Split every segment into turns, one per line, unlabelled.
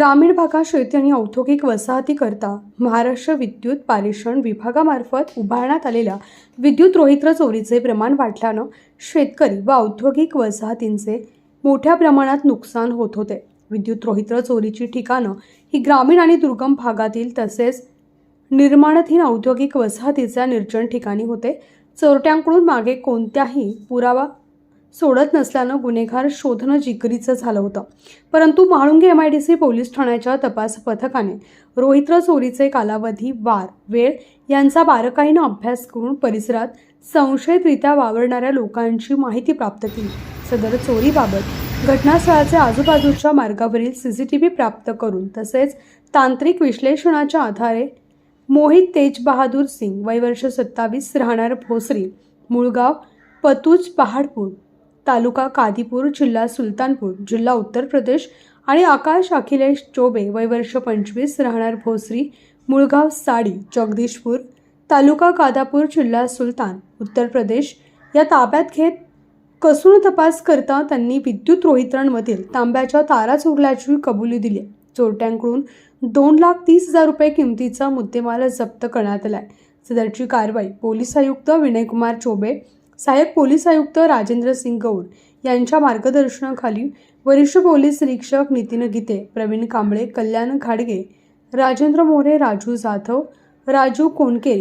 ग्रामीण भागात शेती आणि औद्योगिक वसाहतीकरता महाराष्ट्र विद्युत पारेषण विभागामार्फत उभारण्यात आलेल्या विद्युत रोहित्र चोरीचे प्रमाण वाढल्यानं शेतकरी व औद्योगिक वसाहतींचे मोठ्या प्रमाणात नुकसान होत होते. विद्युत रोहित्र चोरीची ठिकाणं ही ग्रामीण आणि दुर्गम भागातील तसेच निर्माणाधीन औद्योगिक वसाहतीच्या निर्जन ठिकाणी होते. चोरट्यांकडून मागे कोणत्याही पुरावा सोडत नसल्यानं गुन्हेगार शोधणं जिकरीचं झालं होतं. परंतु Mhalunge M I D C police ठाण्याच्या तपास पथकाने रोहित्र चोरीचे कालावधी वार वेळ यांचा बारकाईनं अभ्यास करून परिसरात संशयितरित्या वावरणाऱ्या लोकांची माहिती प्राप्त केली. सदर चोरीबाबत घटनास्थळाचे आजूबाजूच्या मार्गावरील सी सी टी व्ही प्राप्त करून तसेच तांत्रिक विश्लेषणाच्या आधारे मोहित तेज बहादूर सिंग वय वर्ष सत्तावीस राहणार भोसरी मुळगाव पतूज पहाडपूर तालुका कादीपूर जिल्हा सुलतानपूर जिल्हा उत्तर प्रदेश आणि आकाश अखिलेश चोबे वय वर्ष पंचवीस राहणार भोसरी मुळगाव साडी जगदीशपूर तालुका कादापूर जिल्हा सुलतान उत्तर प्रदेश. या ताब्यात घेत कसून तपास करता त्यांनी विद्युत रोहित्रांमधील तांब्याच्या तारा चोरल्याची कबुली दिली. चोरट्यांकडून दोन लाख तीस हजार रुपये किमतीचा मुद्देमाल जप्त करण्यात आलाय. सदरची कारवाई पोलीस आयुक्त विनयकुमार चोबे सहाय्यक पोलीस आयुक्त राजेंद्र सिंग गौर यांच्या मार्गदर्शनाखाली वरिष्ठ पोलीस निरीक्षक नितीन गीते प्रवीण कांबळे कल्याण खाडगे राजेंद्र मोरे राजू जाधव राजू कोणके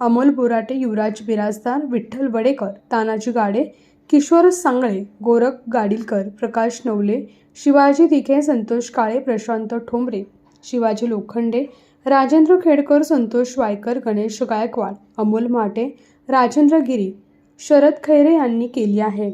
अमोल बोराटे युवराज बिराजदार विठ्ठल वडेकर तानाजी गाडे किशोर सांगळे गोरख गाडीलकर प्रकाश नवले शिवाजी दिघे संतोष काळे प्रशांत ठोंबरे शिवाजी लोखंडे राजेंद्र खेडकर संतोष वायकर गणेश गायकवाड अमोल माटे राजेंद्र गिरी शरद खैरे यांनी केली आहे.